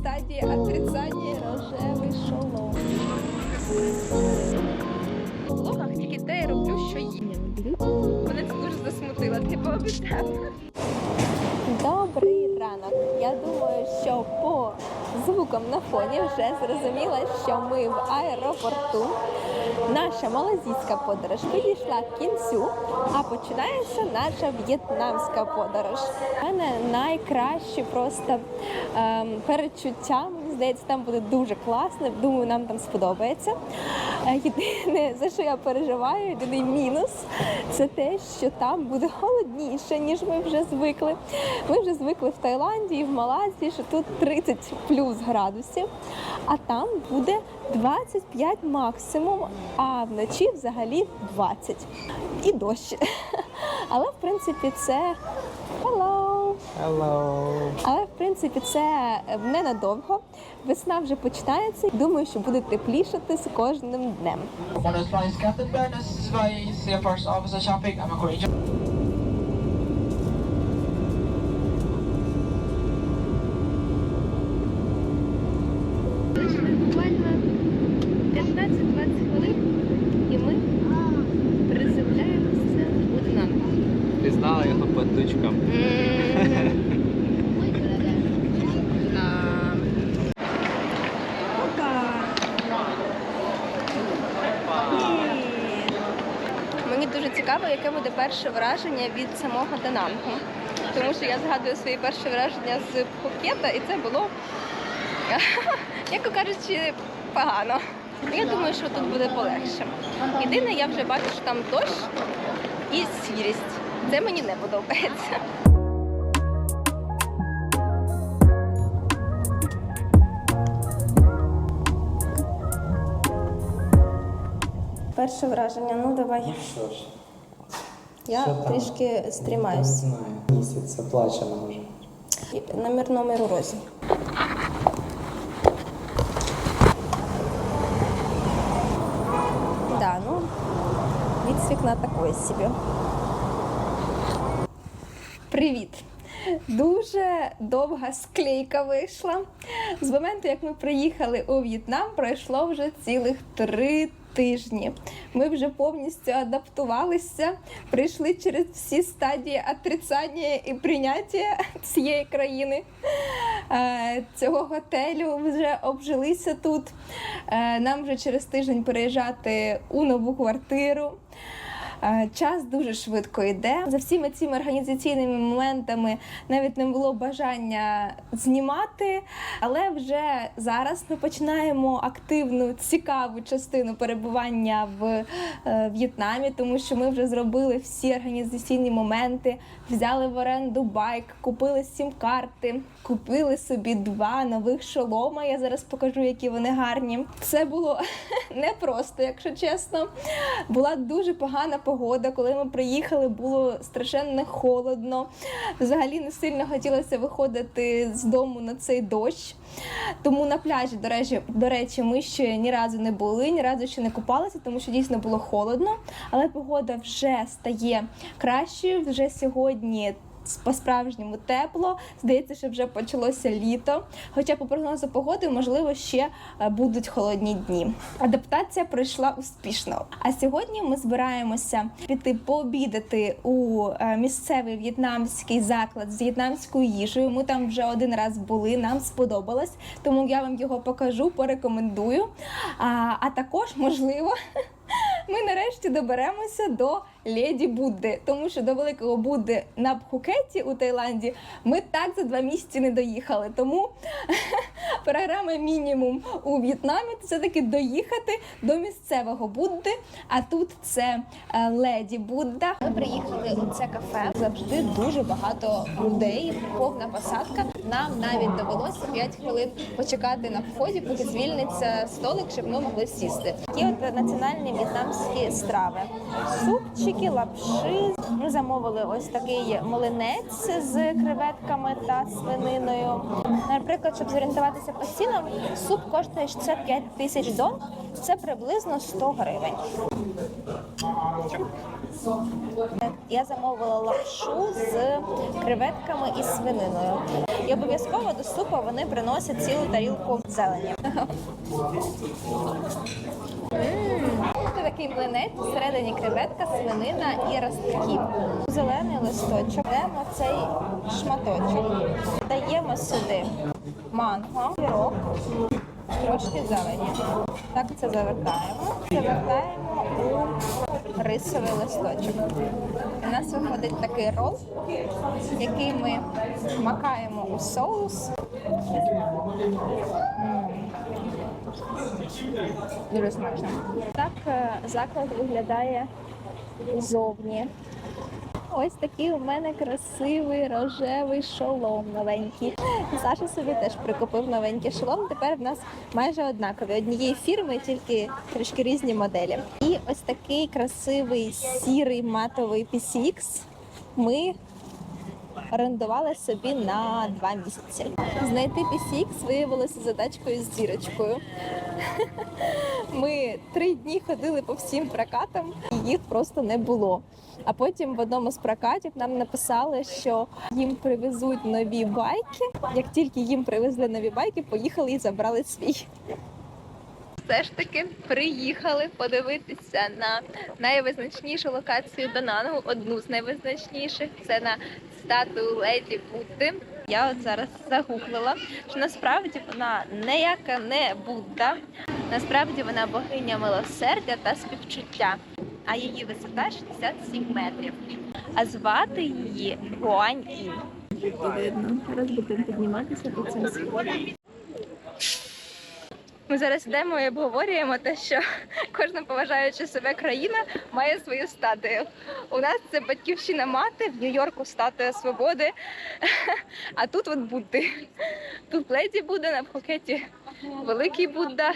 стадії отрицання рожевий шолом. У влогах тільки те я роблю, що їм. Мене це дуже засмутило, ти пообіцяв. Добрий ранок. Я думаю, що по звукам на фоні вже зрозуміла, що ми в аеропорту. Наша малазійська подорож підійшла к кінцю, а починається наша в'єтнамська подорож. У мене найкращі просто ем, перечуття. Мені здається, там буде дуже класно. Думаю, нам там сподобається. Єдине, за що я переживаю, єдиний мінус це те, що там буде холодніше, ніж ми вже звикли. Ми вже звикли в Таїланді і в Малайзії, що тут 30 плюс градусів, а там буде 25 максимум, а вночі взагалі 20. І дощ. Але в принципі це Hello! Hello. Але в принципі це ненадовго. Весна вже починається. Думаю, що буде теплішати з кожним днем. Цікаво, яке буде перше враження від самого Данангу. Тому що я згадую свої перші враження з Пхукета, і це було, яко кажучи, погано. Я думаю, що тут буде полегше. Єдине, я вже бачу, що там дощ і сірість. Це мені не подобається. Перше враження, ну давай. Що ж, Я Що там? трішки не стрімаюсь. знаю. Місяця плаче не може. Номер номер у розі. Да, ну, від з вікна такої собі. Привіт! Дуже довга склейка вийшла. З моменту, як ми приїхали у В'єтнам, пройшло вже цілих три тижні. Ми вже повністю адаптувалися, прийшли через всі стадії отрицання і прийняття цієї країни. Е, Цього готелю вже обжилися тут. Е, Нам вже через тиждень переїжджати у нову квартиру. Час дуже швидко йде. За всіми цими організаційними моментами навіть не було бажання знімати, але вже зараз ми починаємо активну цікаву частину перебування в е, В'єтнамі, тому що ми вже зробили всі організаційні моменти, взяли в оренду байк, купили сім-карти, купили собі два нових шолома. Я зараз покажу, які вони гарні. Це було непросто, якщо чесно. Була дуже погана погода. Коли ми приїхали, було страшенно холодно. Взагалі не сильно хотілося виходити з дому на цей дощ. Тому на пляжі, до речі, до речі, ми ще ні разу не були, ні разу ще не купалися, тому що дійсно було холодно. Але погода вже стає кращою. Вже сьогодні по-справжньому тепло. Здається, що вже почалося літо. Хоча по прогнозу погоди, можливо, ще е, будуть холодні дні. Адаптація пройшла успішно. А сьогодні ми збираємося піти пообідати у е, місцевий в'єтнамський заклад з в'єтнамською їжею. Ми там вже один раз були, нам сподобалось, тому я вам його покажу, порекомендую. А, а також, можливо, ми нарешті доберемося до леді Будди, тому що до великого Будди на Пхукеті у Таїланді ми так за два місяці не доїхали. Тому програма мінімум у В'єтнамі це таки доїхати до місцевого Будди. А тут це е, леді Будда. Ми приїхали у це кафе. Завжди дуже багато людей, повна посадка. Нам навіть довелося 5 хвилин почекати на вході, поки звільниться столик, щоб ми могли сісти. Такі от національні в'єтнамські страви. Супчики, лапши. Ми замовили ось такий млинець з креветками та свининою. Наприклад, щоб зорієнтуватися по цінам, суп коштує 65 тисяч дон. Це приблизно 100 гривень. Я замовила лапшу з креветками і свининою. І обов'язково до супу вони приносять цілу тарілку зелені. Це такий млинець, всередині креветка, свинина і ростки. Зелений листочок. Беремо цей шматочок, даємо сюди манго, пірог, трошки зелені. Так це завертаємо. Завертаємо у рисовий листочок. У нас виходить такий рол, який ми макаємо у соус. Дуже смачно. Так е, заклад виглядає зовні. Ось такий у мене красивий рожевий шолом новенький. Саша собі теж прикупив новенький шолом. Тепер в нас майже однакові. Однієї фірми, тільки трішки різні моделі. І ось такий красивий сірий матовий PCX ми орендували собі на два місяці. Знайти PCX виявилося задачкою з зірочкою. Ми три дні ходили по всім прокатам, і їх просто не було. А потім в одному з прокатів нам написали, що їм привезуть нові байки. Як тільки їм привезли нові байки, поїхали і забрали свій. Все ж таки приїхали подивитися на найвизначнішу локацію Данангу, одну з найвизначніших. Це на статую Леді Будди. Я от зараз загуглила, що насправді вона ніяка не Будда, насправді вона богиня милосердя та співчуття, а її висота 67 метрів. А звати її Гуань Ін. Видно, зараз будемо підніматися по цим сходам. Ми зараз йдемо і обговорюємо те, що кожна поважаюча себе країна має свою статую. У нас це батьківщина мати, в Нью-Йорку статуя свободи. А тут от Будди. Тут леді Будда, на Пхукеті великий Будда.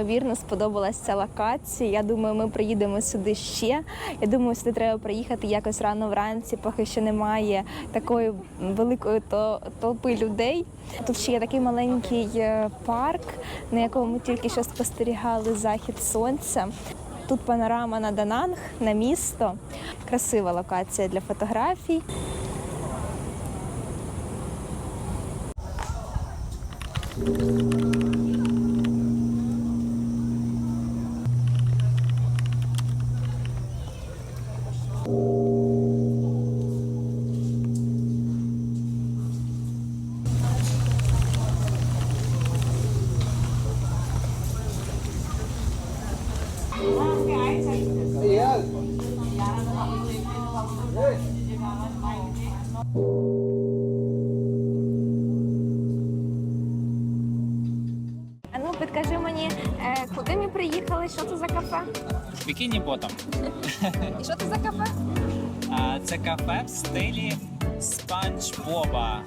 Неймовірно сподобалася ця локація. Я думаю, ми приїдемо сюди ще. Я думаю, сюди треба приїхати якось рано вранці, поки ще немає такої великої то- толпи людей. Тут ще є такий маленький е, парк, на якому ми тільки що спостерігали захід сонця. Тут панорама на Дананг, на місто. Красива локація для фотографій. А ну підкажи мені, е, куди ми приїхали? Що це за кафе? Бікіні Ботом. І що це за кафе? А, Це кафе в стилі Спанч Боба.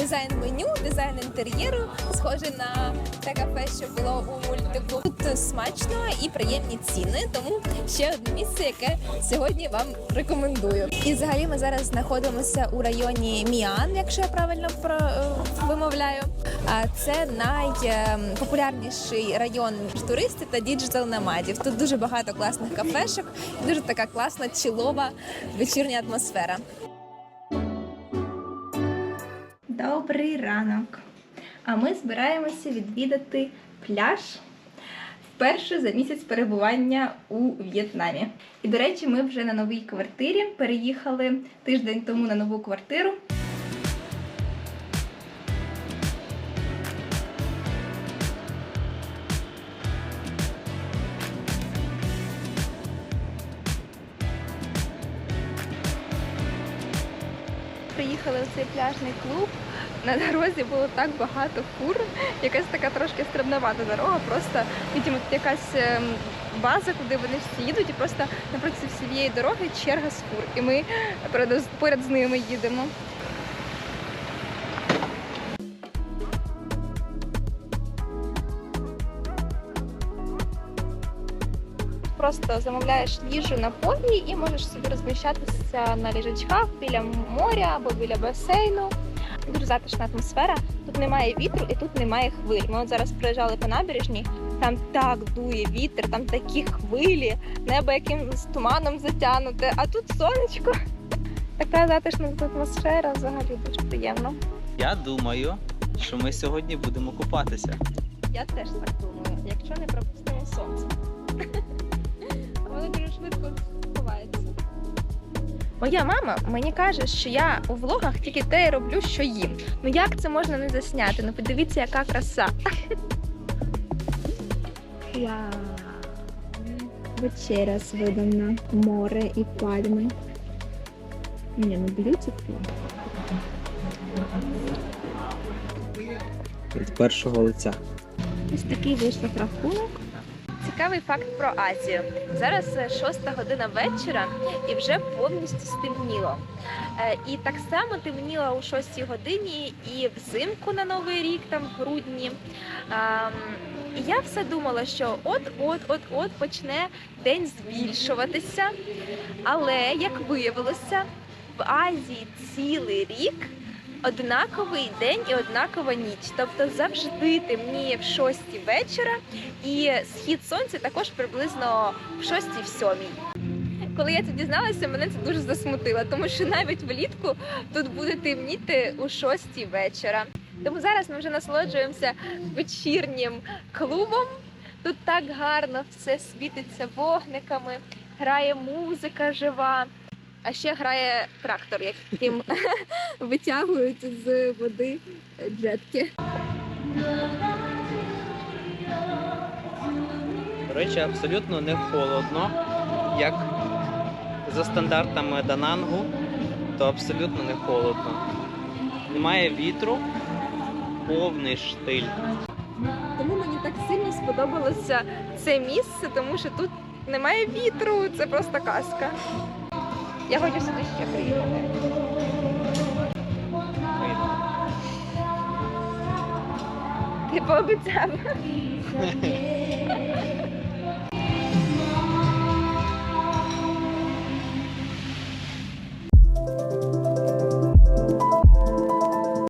Дизайн меню, дизайн інтер'єру, схоже на те кафе, що було у мультику. Тут смачно і приємні ціни, тому ще одне місце, яке сьогодні вам рекомендую. І взагалі ми зараз знаходимося у районі Міан, якщо я правильно про е, вимовляю. Це найпопулярніший район туристів та діджитал намадів. Тут дуже багато класних кафешок, дуже така класна чилова вечірня атмосфера. Добрий ранок. А ми збираємося відвідати пляж вперше за місяць перебування у В'єтнамі. І до речі, ми вже на новій квартирі переїхали тиждень тому на нову квартиру. Приїхали в цей пляжний клуб. На дорозі було так багато кур, якась така трошки стрибнувата дорога, просто відомо, тут якась ем, база, куди вони всі їдуть, і просто напроти всієї дороги черга з кур. І ми поряд з ними їдемо. Просто замовляєш їжу на повні і можеш собі розміщатися на ліжачках біля моря або біля басейну. Дуже затишна атмосфера. Тут немає вітру і тут немає хвиль. Ми от зараз проїжджали по набережній, там так дує вітер, там такі хвилі, небо якимось туманом затягнуте, а тут сонечко. Така затишна атмосфера, взагалі дуже приємно. Я думаю, що ми сьогодні будемо купатися. Я теж так думаю, якщо не пропустимо сонце. Воно дуже швидко. Моя мама мені каже, що я у влогах тільки те й роблю, що їм. Ну як це можна не засняти? Ну подивіться, яка краса. Вау. Вечеря видана море і пальми. Ні, ну beautiful. Від першого лиця. Ось такий вийшов рахунок. Цікавий факт про Азію. Зараз е, шоста година вечора і вже повністю стемніло. Е, І так само темніло у шостій годині і взимку на новий рік, там в грудні. Я все думала, що от-от, от-от почне день збільшуватися. Але як виявилося, в Азії цілий рік однаковий день і однакова ніч. Тобто завжди темніє в 6 вечора, і схід сонця також приблизно в 6 в 7. Коли я це дізналася, мене це дуже засмутило, тому що навіть влітку тут буде темніти у 6 вечора. Тому зараз ми вже насолоджуємося вечірнім клубом. Тут так гарно все світиться вогниками, грає музика жива. А ще грає трактор, яким витягують з води джетки. До речі, абсолютно не холодно, як за стандартами Данангу, то абсолютно не холодно. Немає вітру, повний штиль. Тому мені так сильно сподобалося це місце, тому що тут немає вітру, це просто казка. Я хочу сюди ще приїхати. Ти пообіцяв.